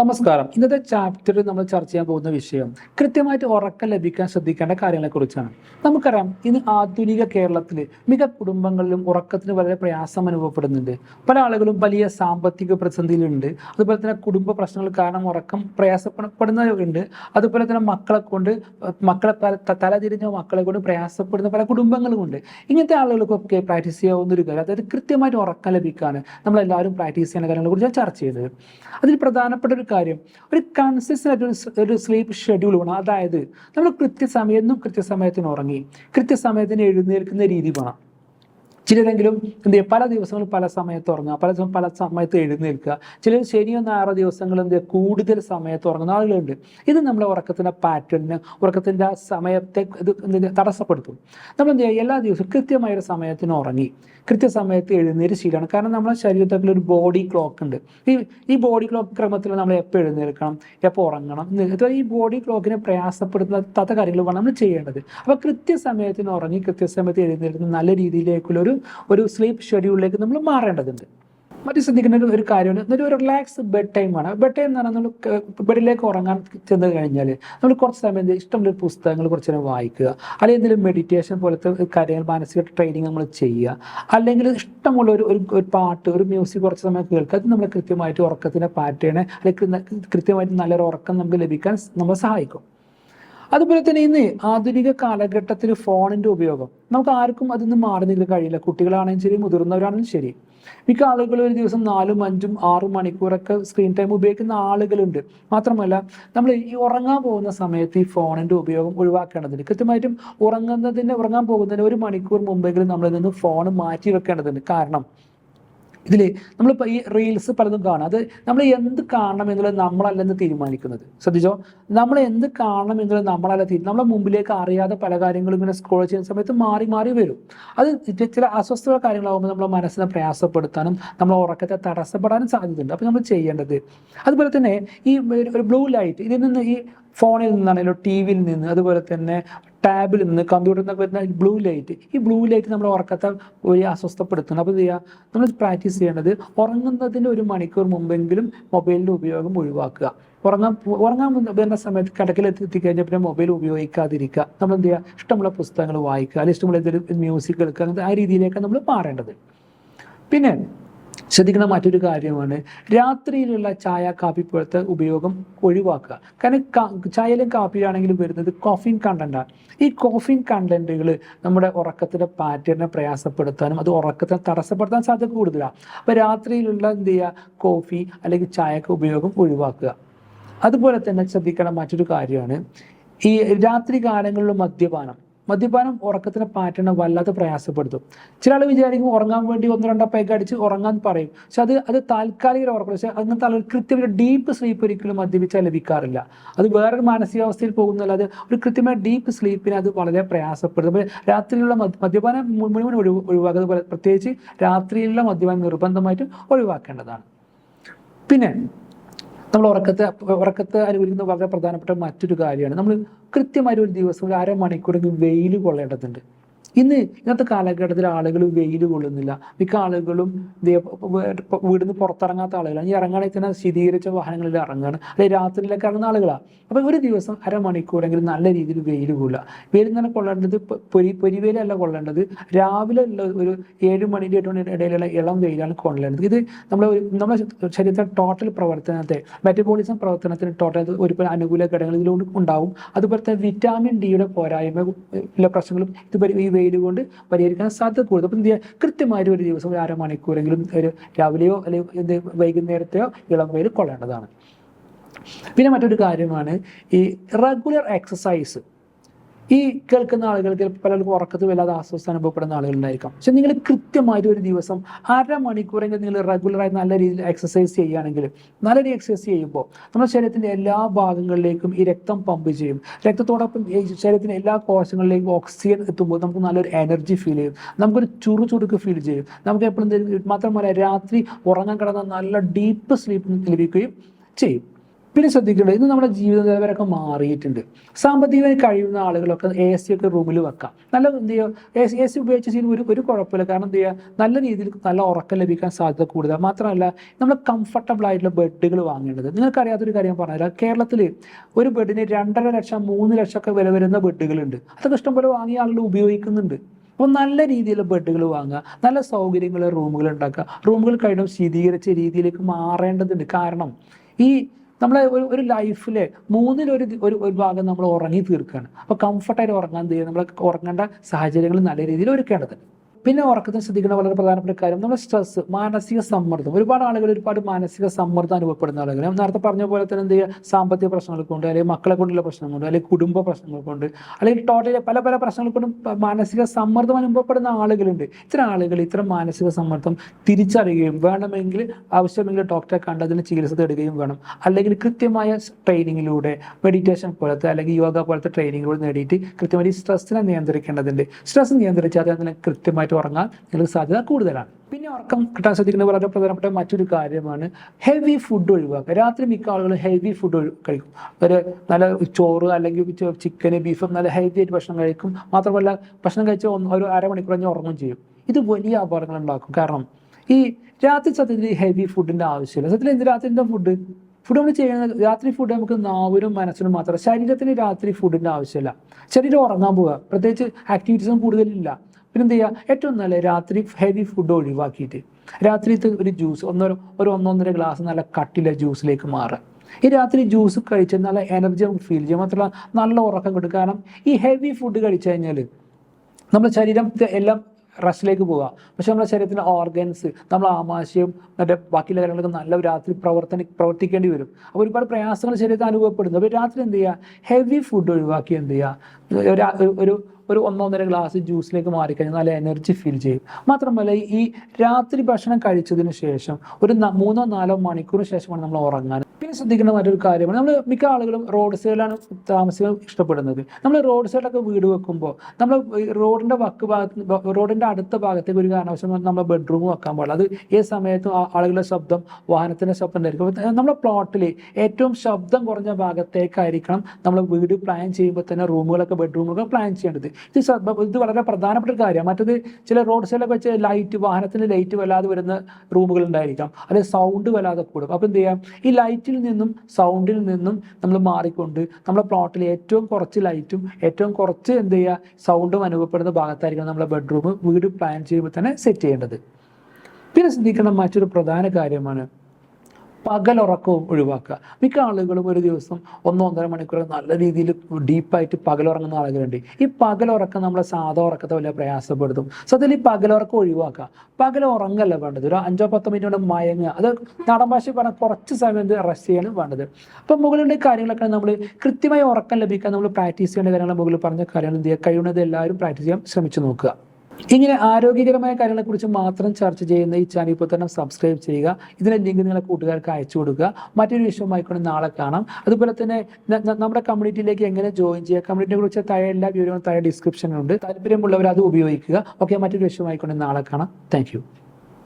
നമസ്കാരം. ഇന്നത്തെ ചാപ്റ്ററിൽ നമ്മൾ ചർച്ച ചെയ്യാൻ പോകുന്ന വിഷയം കൃത്യമായിട്ട് ഉറക്കം ലഭിക്കാൻ ശ്രദ്ധിക്കേണ്ട കാര്യങ്ങളെ കുറിച്ചാണ്. നമുക്കറിയാം ഇന്ന് ആധുനിക കേരളത്തിൽ മിക കുടുംബങ്ങളിലും ഉറക്കത്തിന് വളരെ പ്രയാസം അനുഭവപ്പെടുന്നുണ്ട്. പല ആളുകളും വലിയ സാമ്പത്തിക പ്രതിസന്ധിയിലുണ്ട്. അതുപോലെ തന്നെ കുടുംബ പ്രശ്നങ്ങൾ കാരണം ഉറക്കം പ്രയാസപ്പെടുന്നവരുണ്ട്. അതുപോലെ തന്നെ മക്കളെ കൊണ്ട് മക്കളെ തലതിരിഞ്ഞ മക്കളെ കൊണ്ട് പ്രയാസപ്പെടുന്ന പല കുടുംബങ്ങളുമുണ്ട് ഇങ്ങനത്തെ ആളുകൾക്കൊക്കെ പ്രാക്ടീസ് ചെയ്യാവുന്ന ഒരു കാര്യം അതായത് കൃത്യമായിട്ട് ഉറക്കം ലഭിക്കാൻ നമ്മളെല്ലാവരും പ്രാക്ടീസ് ചെയ്യുന്ന കാര്യങ്ങളെ കുറിച്ച് ചർച്ച ചെയ്തത്. അതിൽ പ്രധാനപ്പെട്ട ഒരു കാര്യം. ഒരു കൺസിസ്റ്റന്റ് ആയിട്ട് ഒരു സ്ലീപ്പ് ഷെഡ്യൂൾ വേണം. അതായത് നമ്മൾ കൃത്യസമയത്തും കൃത്യസമയത്തിന് ഉറങ്ങി. കൃത്യസമയത്തിന് എഴുന്നേൽക്കുന്ന രീതി വേണം. ചിലരെങ്കിലും എന്ത് ചെയ്യുക പല ദിവസങ്ങളും പല സമയത്ത് ഉറങ്ങുക പല ദിവസം പല സമയത്ത് എഴുന്നേൽക്കുക. ചിലർ ശനിയോ ഞായറോ ദിവസങ്ങൾ എന്ത് ചെയ്യുക കൂടുതൽ സമയത്ത് ഉറങ്ങുന്ന ആളുകളുണ്ട്. ഇത് നമ്മളെ ഉറക്കത്തിന്റെ പാറ്റേണിന് ഉറക്കത്തിന്റെ സമയത്തെ ഇത് തടസ്സപ്പെടുത്തും. നമ്മൾ എന്ത് ചെയ്യുക എല്ലാ ദിവസവും കൃത്യമായ ഒരു സമയത്തിന് ഉറങ്ങി. കൃത്യസമയത്ത് എഴുന്നേറ്റ് ശീലമാണ്. കാരണം നമ്മുടെ ശരീരത്തിൽ ഒരു ബോഡി ക്ലോക്ക് ഉണ്ട്. ഈ ഈ ബോഡി ക്ലോക്ക് ക്രമത്തിൽ നമ്മൾ എപ്പോൾ എഴുന്നേൽക്കണം? എപ്പോൾ ഉറങ്ങണം? എന്ന് ഈ ബോഡി ക്ലോക്കിനെ പ്രയാസപ്പെടുത്താത്ത കാര്യങ്ങൾ കാര്യങ്ങളുമാണ് നമ്മൾ ചെയ്യേണ്ടത്. അപ്പോൾ കൃത്യസമയത്തിന് ഉറങ്ങി കൃത്യസമയത്ത് എഴുന്നേൽക്കുന്ന നല്ല രീതിയിലേക്കുള്ള ഒരു ഒരു സ്ലീപ്പ് ഷെഡ്യൂളിലേക്ക് നമ്മൾ മാറേണ്ടതുണ്ട്. മറ്റു ശ്രദ്ധിക്കേണ്ട ഒരു- കാര്യമാണ് ഇതൊരു റിലാക്സ് ബെഡ് ആണ്. ബെഡ് ടൈം എന്ന് പറഞ്ഞാൽ നമ്മൾ ബെഡിലേക്ക് ഉറങ്ങാൻ ചെന്ന് കഴിഞ്ഞാൽ നമ്മൾ കുറച്ച് സമയം ഇഷ്ടമുള്ള പുസ്തകങ്ങൾ കുറച്ച് നേരം വായിക്കുക. അല്ലെങ്കിൽ എന്തെങ്കിലും മെഡിറ്റേഷൻ പോലത്തെ കാര്യങ്ങൾ മാനസിക ട്രെയിനിങ് നമ്മൾ ചെയ്യുക. അല്ലെങ്കിൽ ഇഷ്ടമുള്ള ഒരു ഒരു ഒരു പാട്ട് ഒരു മ്യൂസിക് കുറച്ച് സമയം കേൾക്കുക. അത് നമ്മൾ കൃത്യമായിട്ട് ഉറക്കത്തിന്റെ പാറ്റേൺ അല്ലെങ്കിൽ കൃത്യമായിട്ട് നല്ലൊരു ഉറക്കം നമുക്ക് ലഭിക്കാൻ നമ്മളെ സഹായിക്കും. അതുപോലെ തന്നെ ഇന്ന് ആധുനിക കാലഘട്ടത്തിൽ ഫോണിന്റെ ഉപയോഗം. നമുക്ക് ആർക്കും അതിൽ മാറി നിൽക്കാൻ കഴിയില്ല. കുട്ടികളാണെങ്കിലും ശരി മുതിർന്നവരാണെങ്കിലും ശരി. മിക്ക ആളുകളും ഒരു ദിവസം നാലും അഞ്ചും ആറും മണിക്കൂറൊക്കെ സ്ക്രീൻ ടൈം ഉപയോഗിക്കുന്ന ആളുകളുണ്ട്. മാത്രമല്ല നമ്മൾ ഈ ഉറങ്ങാൻ പോകുന്ന സമയത്ത് ഈ ഫോണിന്റെ ഉപയോഗം ഒഴിവാക്കേണ്ടതുണ്ട്. കൃത്യമായിട്ടും ഉറങ്ങുന്നതിന് ഉറങ്ങാൻ പോകുന്നതിന് ഒരു മണിക്കൂർ മുമ്പെങ്കിലും നമ്മളിൽ നിന്ന് ഫോൺ മാറ്റി വെക്കേണ്ടതുണ്ട്. കാരണം ഇതിൽ നമ്മളിപ്പോൾ ഈ റീൽസ് പലതും കാണും. അത് നമ്മൾ എന്ത് കാണണം എന്നുള്ളത് നമ്മളല്ലെന്ന് തീരുമാനിക്കുന്നത്. ശ്രദ്ധിച്ചോ? നമ്മൾ എന്ത് കാണണം എന്നുള്ളത് നമ്മളല്ല തീരുമാനം നമ്മളെ മുമ്പിലേക്ക് അറിയാതെ പല കാര്യങ്ങളും ഇങ്ങനെ സ്ക്രോൾ ചെയ്യുന്ന സമയത്ത് മാറി മാറി വരും. അത് ചില അസ്വസ്ഥ കാര്യങ്ങളാകുമ്പോൾ നമ്മളെ മനസ്സിനെ പ്രയാസപ്പെടുത്താനും നമ്മളെ ഉറക്കത്തെ തടസ്സപ്പെടാനും സാധ്യതയുണ്ട്. അപ്പോൾ നമ്മൾ ചെയ്യേണ്ടത്. അതുപോലെ തന്നെ ഈ ഒരു ബ്ലൂ ലൈറ്റ് ഇതിൽ നിന്ന് ഈ ഫോണിൽ നിന്നാണെങ്കിലും ടി വിയിൽ നിന്ന് അതുപോലെ തന്നെ ടാബിൽ നിന്ന് കമ്പ്യൂട്ടറിൽ നിന്നൊക്കെ വരുന്ന ബ്ലൂ ലൈറ്റ് ഈ ബ്ലൂ ലൈറ്റ് നമ്മുടെ ഉറക്കത്തെ ഒരു അസ്വസ്ഥപ്പെടുത്തുന്നു. അപ്പോൾ ചെയ്യുക നമ്മൾ പ്രാക്ടീസ് ചെയ്യേണ്ടത് ഉറങ്ങുന്നതിന് ഒരു മണിക്കൂർ മുമ്പെങ്കിലും മൊബൈലിന്റെ ഉപയോഗം ഒഴിവാക്കുക. ഉറങ്ങാൻ ഉറങ്ങാൻ വരുന്ന സമയത്ത് കിടക്കിൽ എത്തിക്കഴിഞ്ഞാൽ പിന്നെ മൊബൈൽ ഉപയോഗിക്കാതിരിക്കുക. നമ്മൾ എന്ത് ചെയ്യുക ഇഷ്ടമുള്ള പുസ്തകങ്ങൾ വായിക്കുക. അല്ലെങ്കിൽ ഇഷ്ടമുള്ള എന്തെങ്കിലും മ്യൂസിക് കേൾക്കുക. അങ്ങനത്തെ ആ രീതിയിലേക്കാണ് നമ്മൾ മാറേണ്ടത്. പിന്നെ ശ്രദ്ധിക്കുന്ന മറ്റൊരു കാര്യമാണ്. രാത്രിയിലുള്ള ചായ കാപ്പി പോലത്തെ ഉപയോഗം ഒഴിവാക്കുക. കാരണം ചായയിലും കാപ്പിയിലാണെങ്കിലും വരുന്നത് കോഫിൻ കണ്ടന്റാണ് ഈ കോഫിൻ കണ്ടന്റുകൾ നമ്മുടെ ഉറക്കത്തിന്റെ പാറ്റേണിനെ പ്രയാസപ്പെടുത്താനും അത് ഉറക്കത്തിനെ തടസ്സപ്പെടുത്താൻ സാധ്യത കൂടുതലാണ് അപ്പോൾ രാത്രിയിലുള്ള എന്ത് ചെയ്യുക? കോഫി അല്ലെങ്കിൽ ചായക്ക് ഉപയോഗം ഒഴിവാക്കുക. അതുപോലെ തന്നെ ശ്രദ്ധിക്കേണ്ട മറ്റൊരു കാര്യമാണ്. ഈ രാത്രി കാലങ്ങളിലുള്ള മദ്യപാനം. മദ്യപാനം ഉറക്കത്തിന് പാറ്റേണെ വല്ലാതെ പ്രയാസപ്പെടുത്തും. ചില ആൾ വിചാരിക്കും ഉറങ്ങാൻ വേണ്ടി ഒന്ന് രണ്ടോ പേക്ക് അടിച്ച് ഉറങ്ങാൻ പറയും. പക്ഷെ അത് അത് താൽക്കാലിക ഉറക്കം. പക്ഷെ അങ്ങനത്തെ ആളുകൾ കൃത്യമായ ഡീപ്പ് സ്ലീപ്പ് ഒരിക്കലും മദ്യപിച്ചാൽ ലഭിക്കാറില്ല. അത് വേറൊരു മാനസികാവസ്ഥയിൽ പോകുന്നല്ലാതെ ഒരു കൃത്യമായ ഡീപ്പ് സ്ലീപ്പിന് അത് വളരെ പ്രയാസപ്പെടും. അപ്പോൾ രാത്രിയിലുള്ള മദ്യ- മദ്യപാനം മുഴുവൻ ഒഴിവ് ഒഴിവാക്കുന്നത് പ്രത്യേകിച്ച് രാത്രിയിലുള്ള മദ്യപാനം നിർബന്ധമായിട്ടും ഒഴിവാക്കേണ്ടതാണ്. പിന്നെ നമ്മൾ ഉറക്കത്തെ ഉറക്കത്തെ അനുകൂലിക്കുന്ന വളരെ പ്രധാനപ്പെട്ട മറ്റൊരു കാര്യമാണ്. നമ്മൾ കൃത്യമായിട്ട് ഒരു ദിവസം ഒരു അരമണിക്കൂറെങ്കിലും വെയിൽ കൊള്ളേണ്ടതുണ്ട്. ഇന്ന് ഇന്നത്തെ കാലഘട്ടത്തിൽ ആളുകൾ വെയിൽ കൊള്ളുന്നില്ല. മിക്ക ആളുകളും വീടിന്ന് പുറത്തിറങ്ങാത്ത ആളുകളാണ്. ഈ ഇറങ്ങാണെങ്കിൽ തന്നെ സ്ഥിരീകരിച്ച വാഹനങ്ങളിൽ ഇറങ്ങുകയാണ് അല്ലെങ്കിൽ രാത്രിയിലൊക്കെ ഇറങ്ങുന്ന ആളുകളാണ് അപ്പോൾ ഒരു ദിവസം അരമണിക്കൂറെങ്കിലും നല്ല രീതിയിൽ വെയിൽ കൊള്ളുക. വെയിൽ തന്നെ കൊള്ളേണ്ടത് പൊരി പൊരിവേലല്ല കൊള്ളേണ്ടത്. രാവിലെ ഉള്ള ഒരു ഏഴ് മണിന്റെ എട്ട് മണിയുടെ ഇടയിലുള്ള ഇളം വെയിലാണ് കൊള്ളേണ്ടത്. ഇത് നമ്മുടെ നമ്മുടെ ശരീരത്തിലെ ടോട്ടൽ പ്രവർത്തനത്തെ മെറ്റബോളിസം പ്രവർത്തനത്തിന് ടോട്ടൽ ഒരു അനുകൂല ഘടകങ്ങൾ ഇതിലൂടെ ഉണ്ടാവും. അതുപോലെ തന്നെ വിറ്റാമിൻ ഡിയുടെ പോരായ്മ ഉള്ള പ്രശ്നങ്ങളും ഇത് ഈ വെയിൽ കൊണ്ട് പരിഹരിക്കാൻ സാധ്യത കൂടുതൽ അപ്പം എന്ത് കൃത്യമായിട്ട് ഒരു ദിവസം ഒരു അരമണിക്കൂറെങ്കിലും ഒരു രാവിലെയോ അല്ലെങ്കിൽ എന്ത് വൈകുന്നേരത്തെയോ ഇളം വെയിൽ കൊള്ളേണ്ടതാണ്. പിന്നെ മറ്റൊരു കാര്യമാണ് ഈ റെഗുലർ എക്സസൈസ് ഈ കേൾക്കുന്ന ആളുകൾക്ക് പലർക്കും ഉറക്കത്തിൽ വല്ലാതെ അസ്വസ്ഥ അനുഭവപ്പെടുന്ന ആളുകളുണ്ടായിരിക്കാം. പക്ഷെ നിങ്ങൾ കൃത്യമായിട്ട് ഒരു ദിവസം അരമണിക്കൂറെങ്കിലും നിങ്ങൾ റെഗുലറായി നല്ല രീതിയിൽ എക്സസൈസ് ചെയ്യുകയാണെങ്കിൽ നല്ല രീതിയിൽ എക്സസൈസ് ചെയ്യുമ്പോൾ നമ്മുടെ ശരീരത്തിന്റെ എല്ലാ ഭാഗങ്ങളിലേക്കും ഈ രക്തം പമ്പ് ചെയ്യും. രക്തത്തോടൊപ്പം ഈ ശരീരത്തിന്റെ എല്ലാ കോശങ്ങളിലേക്കും ഓക്സിജൻ എത്തുമ്പോൾ നമുക്ക് നല്ലൊരു എനർജി ഫീൽ ചെയ്യും. നമുക്കൊരു ചുറു ചുറുക്ക് ഫീൽ ചെയ്യും. നമുക്ക് എപ്പോഴും മാത്രമല്ല രാത്രി ഉറങ്ങാൻ കിടന്ന നല്ല ഡീപ്പ് സ്ലീപ്പ് ലഭിക്കുകയും ചെയ്യും. പിന്നെ ശ്രദ്ധിക്കേണ്ടത് ഇന്ന് നമ്മുടെ ജീവിത നിലവാരമൊക്കെ മാറിയിട്ടുണ്ട്. സാമ്പത്തികമായി കഴിയുന്ന ആളുകളൊക്കെ എ സി ഒക്കെ റൂമിൽ വെക്കാം. നല്ല എന്ത് ചെയ്യുക എ സി ഉപയോഗിച്ച് ചെയ്യുന്ന ഒരു ഒരു കുഴപ്പമില്ല. കാരണം എന്ത് ചെയ്യുക നല്ല രീതിയിൽ നല്ല ഉറക്കം ലഭിക്കാൻ സാധ്യത കൂടുതൽ മാത്രമല്ല നമ്മൾ കംഫർട്ടബിൾ ആയിട്ടുള്ള ബെഡുകൾ വാങ്ങേണ്ടത്. നിങ്ങൾക്കറിയാത്തൊരു കാര്യം പറഞ്ഞാൽ കേരളത്തിൽ ഒരു ബെഡിന് രണ്ടര ലക്ഷം മൂന്ന് ലക്ഷം ഒക്കെ വില വരുന്ന ബെഡുകളുണ്ട് അതൊക്കെ ഇഷ്ടംപോലെ വാങ്ങിയ ആളുകൾ ഉപയോഗിക്കുന്നുണ്ട്. അപ്പോൾ നല്ല രീതിയിലുള്ള ബെഡുകൾ വാങ്ങുക. നല്ല സൗകര്യങ്ങൾ റൂമുകൾ ഉണ്ടാക്കുക. റൂമുകൾ കഴിഞ്ഞും ശീതീകരിച്ച രീതിയിലേക്ക് മാറേണ്ടതുണ്ട്. കാരണം ഈ നമ്മളെ ഒരു ഒരു ലൈഫിലെ മൂന്നിലൊരു ഒരു ഒരു ഭാഗം നമ്മൾ ഉറങ്ങി തീർക്കുകയാണ് അപ്പോൾ കംഫർട്ടായിട്ട് ഉറങ്ങാൻ ചെയ്യുക നമ്മൾ ഉറങ്ങേണ്ട സാഹചര്യങ്ങൾ നല്ല രീതിയിൽ ഒരുക്കേണ്ടതുണ്ട് പിന്നെ ഉറക്കത്തിന് ശ്രദ്ധിക്കുന്ന വളരെ പ്രധാനപ്പെട്ട കാര്യം നമ്മുടെ സ്ട്രെസ് മാനസിക സമ്മർദ്ദം. ഒരുപാട് ആളുകൾ ഒരുപാട് മാനസിക സമ്മർദ്ദം അനുഭവപ്പെടുന്ന ആളുകൾ ഞാൻ നേരത്തെ പറഞ്ഞ പോലെ തന്നെ എന്ത് ചെയ്യുക? സാമ്പത്തിക പ്രശ്നങ്ങൾ കൊണ്ട് അല്ലെങ്കിൽ മക്കളെ കൊണ്ടുള്ള പ്രശ്നങ്ങൾ കൊണ്ട് അല്ലെങ്കിൽ കുടുംബ പ്രശ്നങ്ങൾ കൊണ്ട് അല്ലെങ്കിൽ ടോട്ടലി പല പല പ്രശ്നങ്ങൾ കൊണ്ടും മാനസിക സമ്മർദ്ദം അനുഭവപ്പെടുന്ന ആളുകളുണ്ട്. ഇത്തരം ആളുകൾ ഇത്തരം മാനസിക സമ്മർദ്ദം തിരിച്ചറിയുകയും വേണമെങ്കിൽ ആവശ്യമെങ്കിൽ ഡോക്ടറെ കണ്ട് അതിന് ചികിത്സ തേടുകയും വേണം. അല്ലെങ്കിൽ കൃത്യമായ ട്രെയിനിങ്ങിലൂടെ മെഡിറ്റേഷൻ പോലത്തെ അല്ലെങ്കിൽ യോഗ പോലത്തെ ട്രെയിനിങ്ങിലൂടെ നേടിയിട്ട് കൃത്യമായി സ്ട്രെസ്സിനെ നിയന്ത്രിക്കേണ്ടതുണ്ട്. സ്ട്രെസ് നിയന്ത്രിച്ചാൽ അതിന് കൃത്യമായിട്ട് ഉറങ്ങാൻ നിങ്ങൾക്ക് സാധ്യത കൂടുതലാണ്. പിന്നെ ഉറക്കം കിട്ടാൻ ശ്രദ്ധിക്കുന്ന വളരെ പ്രധാനപ്പെട്ട മറ്റൊരു കാര്യമാണ് ഹെവി ഫുഡ് ഒഴിവാക്കുക. രാത്രി മിക്ക ആളുകളും ഹെവി ഫുഡ് കഴിക്കും. ഒരു നല്ല ചോറ് അല്ലെങ്കിൽ ചിക്കൻ ബീഫ് നല്ല ഹെവി ആയിട്ട് ഭക്ഷണം കഴിക്കും. മാത്രമല്ല ഭക്ഷണം കഴിച്ച ഒരു അരമണിക്കൂർ കഴിഞ്ഞ് ഉറങ്ങും ചെയ്യും. ഇത് വലിയ അപകടങ്ങൾ ഉണ്ടാക്കും. കാരണം ഈ രാത്രി സത്യത്തിൽ ഹെവി ഫുഡിന്റെ ആവശ്യമില്ല. സത്യത്തിൽ എന്ത് രാത്രിന്റെ ഫുഡ് ഫുഡ് നമ്മൾ ചെയ്യുന്നത് രാത്രി ഫുഡ് നമുക്ക് നാവിനും മനസ്സിനും മാത്രമല്ല ശരീരത്തിന് രാത്രി ഫുഡിന്റെ ആവശ്യമില്ല. ശരീരം ഉറങ്ങാൻ പോവുക. പ്രത്യേകിച്ച് ആക്ടിവിറ്റീസും കൂടുതലില്ല. പിന്നെ എന്ത് ചെയ്യുക ഏറ്റവും നല്ല രാത്രി ഹെവി ഫുഡ് ഒഴിവാക്കിയിട്ട് രാത്രിത്തെ ഒരു ജ്യൂസ് ഒന്നൊരു ഒരു ഒന്നൊന്നര ഗ്ലാസ് നല്ല കട്ടിലെ ജ്യൂസിലേക്ക് മാറുക. ഈ രാത്രി ജ്യൂസ് കഴിച്ച് നല്ല എനർജി നമുക്ക് ഫീൽ ചെയ്യും. മാത്രമല്ല നല്ല ഉറക്കം കിട്ടും. കാരണം ഈ ഹെവി ഫുഡ് കഴിച്ചു കഴിഞ്ഞാൽ നമ്മുടെ ശരീരം എല്ലാം റെസ്റ്റിലേക്ക് പോവുക. പക്ഷെ നമ്മുടെ ശരീരത്തിന്റെ ഓർഗൻസ് നമ്മൾ ആമാശയം മറ്റേ ബാക്കിയുള്ള കാര്യങ്ങളൊക്കെ നല്ല രാത്രി പ്രവർത്തന പ്രവർത്തിക്കേണ്ടി വരും. അപ്പോൾ ഒരുപാട് പ്രയാസങ്ങൾ ശരീരത്തിൽ അനുഭവപ്പെടുന്നു. അപ്പോൾ രാത്രി എന്ത് ചെയ്യുക ഹെവി ഫുഡ് ഒഴിവാക്കി എന്ത് ചെയ്യുക ഒരു- ഒരു- ഒന്നൊന്നര ഗ്ലാസ് ജ്യൂസിലേക്ക് മാറിക്കഴിഞ്ഞാൽ നല്ല എനർജി ഫീൽ ചെയ്യും. മാത്രമല്ല ഈ രാത്രി ഭക്ഷണം കഴിച്ചതിന് ശേഷം ഒരു മൂന്നോ നാലോ മണിക്കൂർ ശേഷമാണ് നമ്മൾ ഉറങ്ങാൻ. പിന്നെ ശ്രദ്ധിക്കേണ്ട മറ്റൊരു കാര്യമാണ് നമ്മൾ മിക്ക ആളുകളും റോഡ് സൈഡിലാണ് താമസിക്കാൻ ഇഷ്ടപ്പെടുന്നത്. നമ്മൾ റോഡ് സൈഡിലൊക്കെ വീട് വെക്കുമ്പോൾ നമ്മൾ റോഡിന്റെ വക്ക് ഭാഗത്ത് റോഡിന്റെ അടുത്ത ഭാഗത്തേക്ക് ഒരു കാരണവശം നമ്മൾ ബെഡ്റൂം വെക്കാൻ പാടില്ല. അത് ഏത് സമയത്തും ആളുകളുടെ ശബ്ദം വാഹനത്തിന്റെ ശബ്ദം ഉണ്ടായിരിക്കും. നമ്മുടെ പ്ലോട്ടിൽ ഏറ്റവും ശബ്ദം കുറഞ്ഞ ഭാഗത്തേക്കായിരിക്കണം നമ്മൾ വീട് പ്ലാൻ ചെയ്യുമ്പോൾ തന്നെ റൂമുകളൊക്കെ ബെഡ്റൂമുകളൊക്കെ പ്ലാൻ ചെയ്യേണ്ടത്. ഇത് ഇത് വളരെ പ്രധാനപ്പെട്ട ഒരു കാര്യമാണ് മറ്റത് ചില റോഡ് സൈഡിലൊക്കെ വെച്ച് ലൈറ്റ് വാഹനത്തിന് ലൈറ്റ് വല്ലാതെ വരുന്ന റൂമുകൾ ഉണ്ടായിരിക്കാം. അല്ലെങ്കിൽ സൗണ്ട് വല്ലാതെ കൂടും. അപ്പോൾ എന്ത് ചെയ്യാം ഈ ലൈറ്റിൽ നിന്നും സൗണ്ടിൽ നിന്നും നമ്മൾ മാറിക്കൊണ്ട് നമ്മുടെ പ്ലോട്ടിൽ ഏറ്റവും കുറച്ച് ലൈറ്റും ഏറ്റവും കുറച്ച് എന്ത് ചെയ്യുക സൗണ്ടും അനുഭവപ്പെടുന്ന ഭാഗത്തായിരിക്കണം നമ്മുടെ ബെഡ്റൂം വീട് പ്ലാൻ ചെയ്യുമ്പോൾ തന്നെ സെറ്റ് ചെയ്യേണ്ടത്. പിന്നെ ശ്രദ്ധിക്കേണ്ട മറ്റൊരു പ്രധാന കാര്യമാണ് പകലുറക്കവും ഒഴിവാക്കുക. മിക്ക ആളുകളും ഒരു ദിവസം ഒന്നോ ഒന്നര മണിക്കൂർ നല്ല രീതിയിൽ ഡീപ്പായിട്ട് പകലുറങ്ങുന്ന ആളുകളുണ്ട്. ഈ പകലുറക്കം നമ്മളെ സാധാ ഉറക്കത്തെ വലിയ പ്രയാസപ്പെടുത്തും. സത്യത്തിൽ ഈ പകലുറക്കം ഒഴിവാക്കുക. പകൽ ഉറങ്ങല്ല വേണ്ടത്. ഒരു അഞ്ചോ പത്തോ മിനിറ്റ് കൊണ്ട് മയങ്ങുക. അത് നാടൻ ഭാഷ പറഞ്ഞാൽ കുറച്ച് സമയം റെസ്റ്റ് ചെയ്യാനും വേണ്ടത്. അപ്പം മുകളിലുള്ള കാര്യങ്ങളൊക്കെ നമ്മൾ കൃത്യമായി ഉറക്കം ലഭിക്കാൻ നമ്മൾ പ്രാക്ടീസ് ചെയ്യേണ്ട കാര്യങ്ങൾ മുകളിൽ പറഞ്ഞ കാര്യങ്ങൾ എന്ത് ചെയ്യുക? കഴിയുന്നത് എല്ലാവരും പ്രാക്ടീസ് ചെയ്യാൻ ശ്രമിച്ചു നോക്കുക. ഇങ്ങനെ ആരോഗ്യകരമായ കാര്യങ്ങളെക്കുറിച്ച് മാത്രം ചർച്ച ചെയ്യുന്ന ഈ ചാനൽ ഇപ്പോൾ തന്നെ സബ്സ്ക്രൈബ് ചെയ്യുക. ഇതിനെ ലിങ്ക് നിങ്ങളെ കൂട്ടുകാർക്ക് അയച്ചു കൊടുക്കുക. മറ്റൊരു വിഷയമായിക്കൊണ്ട് നാളെ കാണാം. അതുപോലെ തന്നെ നമ്മുടെ കമ്മ്യൂണിറ്റിയിലേക്ക് എങ്ങനെ ജോയിൻ ചെയ്യുക കമ്മ്യൂണിറ്റിയെ കുറിച്ച് താഴെ എല്ലാ വിവരങ്ങളും താഴെ ഡിസ്ക്രിപ്ഷനിലുണ്ട് താല്പര്യമുള്ളവർ അത് ഉപയോഗിക്കുക. ഓക്കെ മറ്റൊരു വിഷയമായിക്കൊണ്ട് നാളെ കാണാം. താങ്ക്